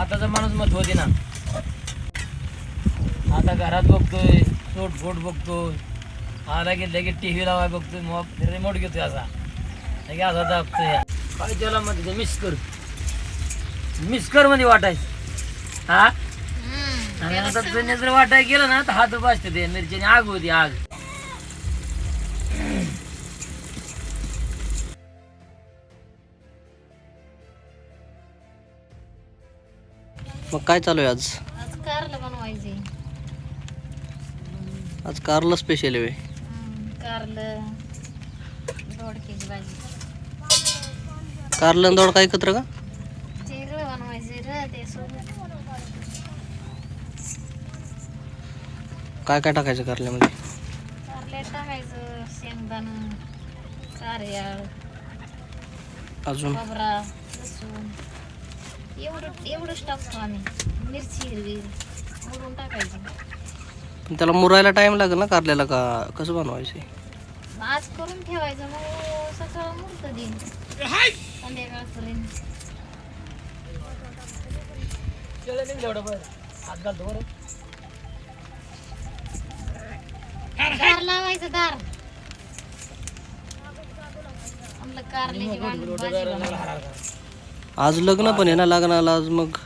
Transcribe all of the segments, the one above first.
आताचा माणूस महत्त्व होते ना. आता घरात बघतोय सोट फोट बघतोय. आला की लगेच टी व्ही लावाय बघतोय मग रिमोट घेतोय असा. लगे असा दाबतोय. काय त्याला मध्ये मिस कर. मिस कर मध्ये वाटायचं. हा? आणि आता जर वाटाय गेलं ना तर हात बसते ते. मिरच्याने आग होती आग. मग काय चालू आहे आज? आज कारलं बनवायचे. आज कारला स्पेशल आहे कारलं दोडक्याची भाजी. कारला दोड काय एकत्र का? ते रळ बनवायचे र ते सोबत. काय काय टाकायचं कारल्यामध्ये? कारले टाकायचं शेंगदाणं कारयाळ अजून? खोबरा लसूण. एवढं एवढंच टाकतो आम्ही. मिरची हिरवी मोडून टाकायची. पण त्याला मुरायला टाइम लागेल ना कारल्याला का? कसं बनवायचं? आज करून ठेवायचं मग सकाळ मूर्त देईन संध्याकाळपर्यंत दार लावायचं दार. आपलं कारल्याची भाजी भाजी बनवायची. आज लग्न पण आहे ना लग्नाला आज मग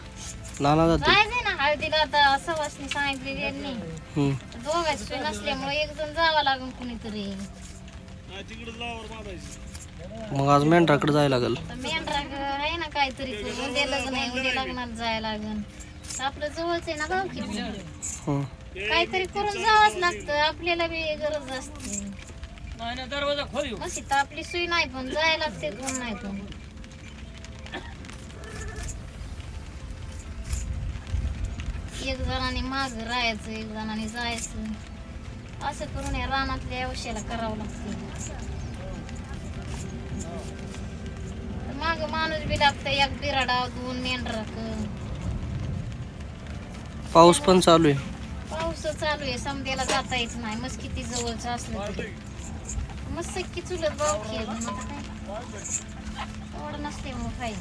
नाना जाते जायचंय ना हळदीला आता सवासनी सांगितली त्यांनी हम्म. दोघांची सोय नसल्यामुळे एक जण जावं कुणीतरी. मग आज मेंढराकडे जायला लागेल. तर मेंढराग आहे ना काहीतरी. उद्या लग्न आहे उद्या लग्नाला जायला आपलं जवळच आहे ना गाव किती हम्म. काहीतरी करून जावंच लागतं आपल्याला बी गरज असते. दरवाजा खोल तर आपली सोय नाही पण जायला लागते कोण नाही पण. एक जणांनी माग राहायचं एक जणांनी जायचं. असं करून या रानातल्या व्यवसायाला करावं लागते. माग माणूस बी लागतं एक बिराडाव दोन मेंढराक पाऊस पण चालू आहे. पाऊस चालू आहे समद्याला जाता येत नाही. मस्त किती जवळचं असलं मस्त की चुलत भाऊ खेळ ओढ नसते मग काही.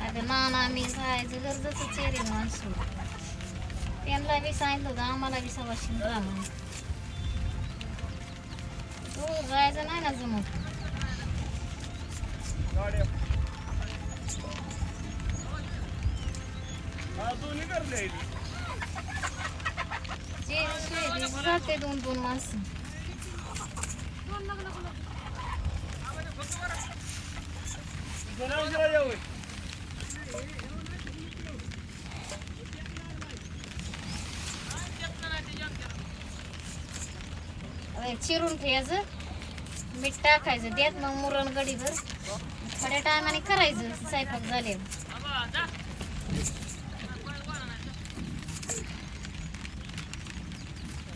आता नाना मी जायचं गरजेचं चेहरे माणसं. त्यांना बी सांगितलं होतं आम्हाला बी सवाशीन राहा म्हणून हो जायचं नाही ना जमत जे सोय ते जाते दोन दोन माणसं अरे चिरून ठेवायचं. मीठ टाकायचं. त्यात मग मुरण गडीभर थोड्या टायमाने करायचं. स्वयंपाक झाले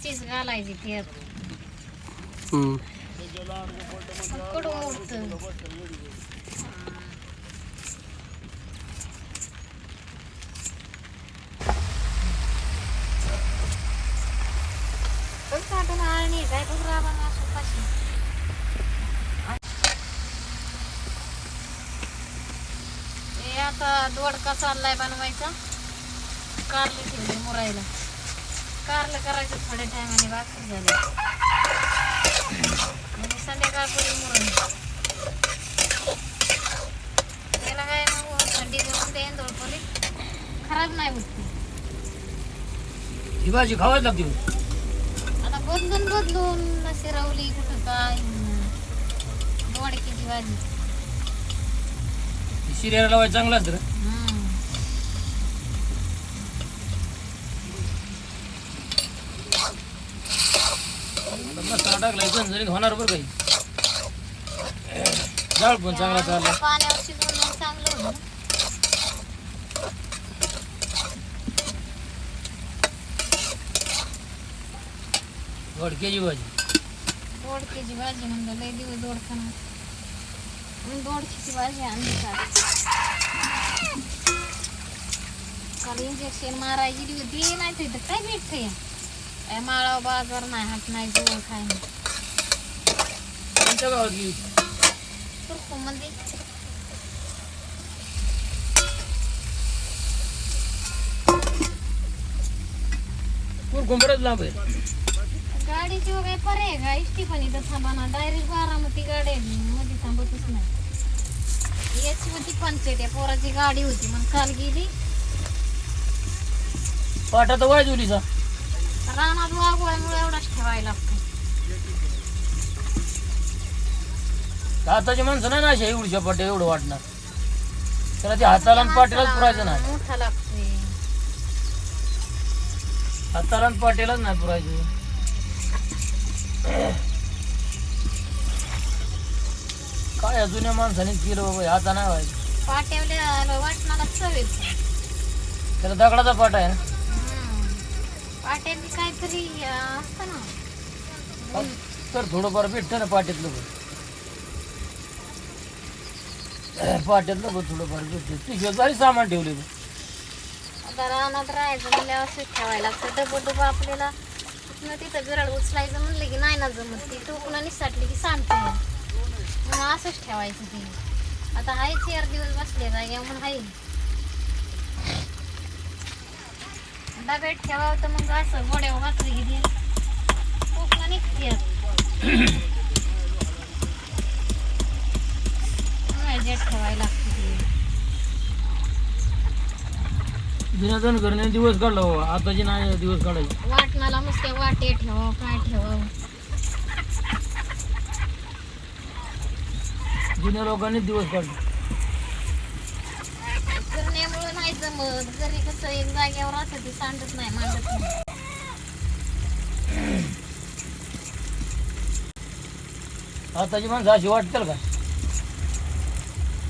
चीज घालायची त्यात. कडू मोडत. काय बघ राबा असं पाशी हे आता दोडका चाललाय बनवायचा. कारले ठेवले मुरायला. कारलं करायचं थोड्या टायमाने भाकर झाले आणि संध्याकाळपर्यंत मुरण त्याला काय मग थंडी घेऊन देईन दोडपोली खराब नाही होत ती. ही भाजी खावाच लागते. बदलून बदलून शिरवली कुठं काय? दोडकीची भाजी शिर्याला लावायचं चांगलं असतं हम्म. आता मसाला झणझणीत होणार बरं काही. जाळ पण चांगला चालला पाण्यावर शिजवून मग चांगलं होतं ना. घोडक्याची भाजी दोडक्याची भाजी म्हणलं लय दिवस दोडखाना आणि दोडक्याची भाजी आणली काल काल इंजेक्शन मारायची दिवस दे नाही तर काय भेटतं या माळा बाजार नाही हात नाही जवळ खाय नाही आमच्या मध्ये कुरकुंबरच लांब आहे पर्याय आहे का? इष्टी पण इथं थांबा ना. डायरेक्ट बारामती गाडी आहे. मध्ये थांबतच नाही. याची होती पंचायत. या पोराची गाडी होती. मग काल गेली. पाठा तर वाजवलीचा रानात एवढाच ठेवायला लागतो. आताची माणसं नाही ना अशा एवढ्या पाट्या एवढं वाटणार. त्याला ते हाताला आणि पाट्यालाच पुरायचं नाही. मोठा लागतोय. हाताला आणि पाट्यालाच नाही पुरायचं. काय या जुन्या माणसाने केलं बाबा? आता नाही व्हायचं. पाट्यावल्या वाटणाला चवेल त्याला दगडाचा पाटा आहे ना? पाट्यातली काहीतरी असतं ना. तर थोडंफार भेटतं ना पाट्यातलं पण. पाट्यातलं पण थोडंफार भेटतं. पिशव्यात भारी सामान ठेवले आता रानात राहायचं असंच ठेवायला लागतं. डबं डबं आपल्याला तिथनं तिथं बिराड उचलायचं म्हणलं की नाही ना जमत ती. टोकणं साठली की सांगते मग असंच ठेवायचं ते आता हाय चार दिवस बसले जागे म्हणून हाय. डब्यात ठेवावं तर मग असं गोड्या वाचली की ते निघते. ठेवायला लागते जण करणे दिवस काढला बाबा आताची नाही दिवस काढायचे. वाटणाला मस्त वाटे ठेवावं काय ठेवावं जुन्या लोकांनी दिवस काढले. नाही जमत. घरी कसं एक जागेवर असं ते सांडत नाही मांडत नाही. आताची माणसं अशी वाटतील का?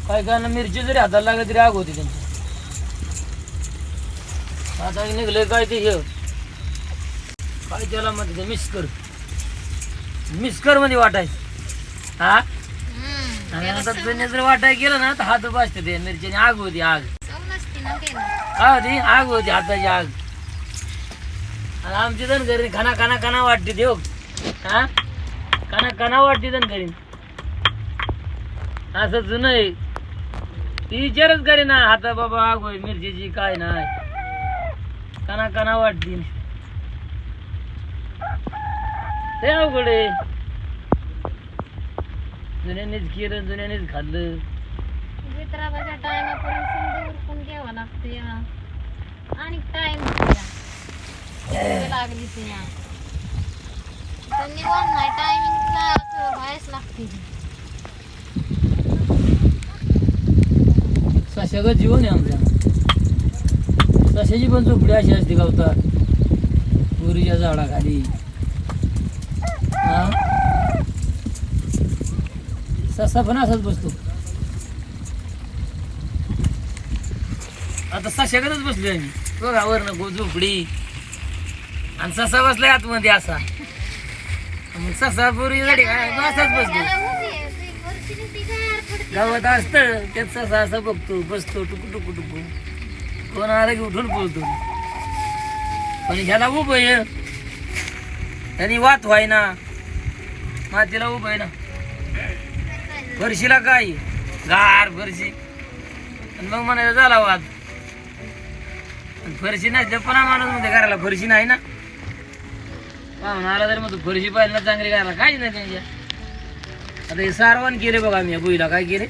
काय काय ना मिरची जरी हाताला लागली तरी आग होती त्यांची. आता निघले काय ते हे? काय त्याला म्हणते मिस्कर मिस्करमध्ये वाटायचं हा. आणि आता त्याने जर वाटाय गेलं ना तर हात बसते ते मिरचीने आग होती आग. काय होती? आग होती हाताची आग. आणि आमची जण घरी खाना खाना खाना वाटते देव हा. खाना खाना वाटते जण घरी असं जुनं आहे. ती विचारच करे ना हाता बाबा आग होय मिरचीची काय नाही. काना काना वाटते ते अवघड आहे. जुन्यानेच केलं जुन्यानेच खाल्लं. वितराबाच्या टायमापर्यंत समजा उरकून घ्यावं लागतं या आणि टाइम लागली ते नाही टायमिंगला व्हायच लागते. जीवन आहे आमचा. सशाची पण झोपडी अशी असते गावतात पुरीच्या झाडाखाली. हा? ससा पण असाच बसतो. आता सशागतच बसलोय आम्ही. बघा वरनं गो झोपडी. आणि ससा बसलाय आतमध्ये असा. मग ससा पुरी काय असाच बसतो. गावात असतं त्यात ससा असा बघतो बसतो टुकू टुकू टुकू. कोण आलं की उठून बोलतो. पण ह्याला उभं आहे. त्यांनी वात व्हाय ना मातीला उभं आहे ना. फरशीला काय? गार फरशी. आणि मग म्हणायचं झाला वाद फरशी नाही पण माणूसमध्ये घराला फरशी नाही ना. पाहून आला तर मग तू फरशी पाहिलं ना चांगली करायला काहीच नाही त्यांच्या. आता हे सारवण केले बघा आम्ही बुईला. काय केले?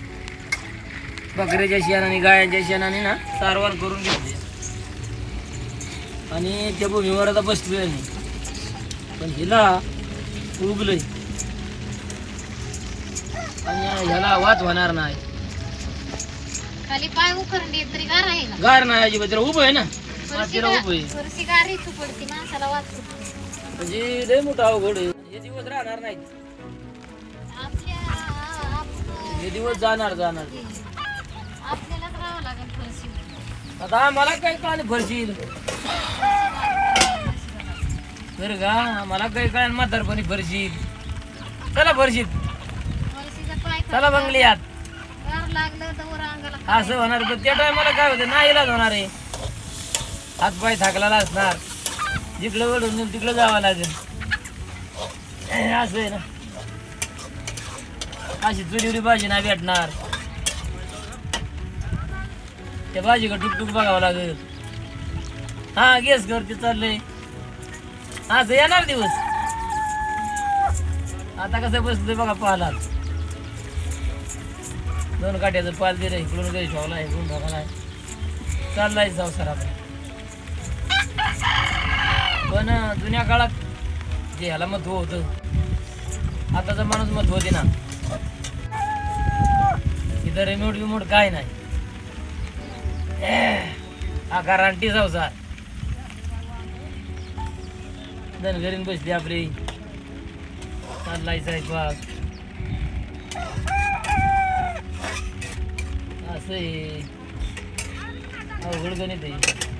बकऱ्याच्या शेणाने गायांच्या शेणाने ना सारवान करून घेतले. आणि त्या भूमीवर आता बसलोय आम्ही. पण हिला उगलंय. आणि ह्याला वाद होणार नाही. खाली पाय उकरले तरी गार आहे का गार नाही अजिबात. त्याला उभं आहे ना. मातीला उभं आहे. गारी पडते माणसाला म्हणजे लय मोठा अवघड आहे. हे दिवस राहणार नाही आपल्या हे दिवस जाणार जाणार. आता आम्हाला काय कळालं फरशील बरं का? आम्हाला काही कळाल म्हातारपणी फरशील चला पाय चला वर अंगाला. असं होणार पण त्या टायमाला काय होतं? नाही इलाज होणार आहे. हातपाय थाकलेला असणार. जिकडं देईल तिकडं जावं लागेल. असं आहे ना. अशी चुरीवरी भाजी नाही भेटणार. ते भाजीकडे टुकटुक बघावं लागेल. हा गेस कर ते चाललंय असं येणार दिवस. आता कसं बसतोय बघा पाहलात. दोन काट्याचं पाल दिलं इकडून घरी ठेवला इकडून ठेवला चाललाय सर आता पण जुन्या काळात जे ह्याला महत्त्व होतं आताचा माणूस महत्त्व होते ना इथं रिमोट बिमोट काय नाही. हा गारांटी संसार धनगरीन बसली आपली. चाललाय स्वयंपाक असं आहे. अवघड गणित आहे.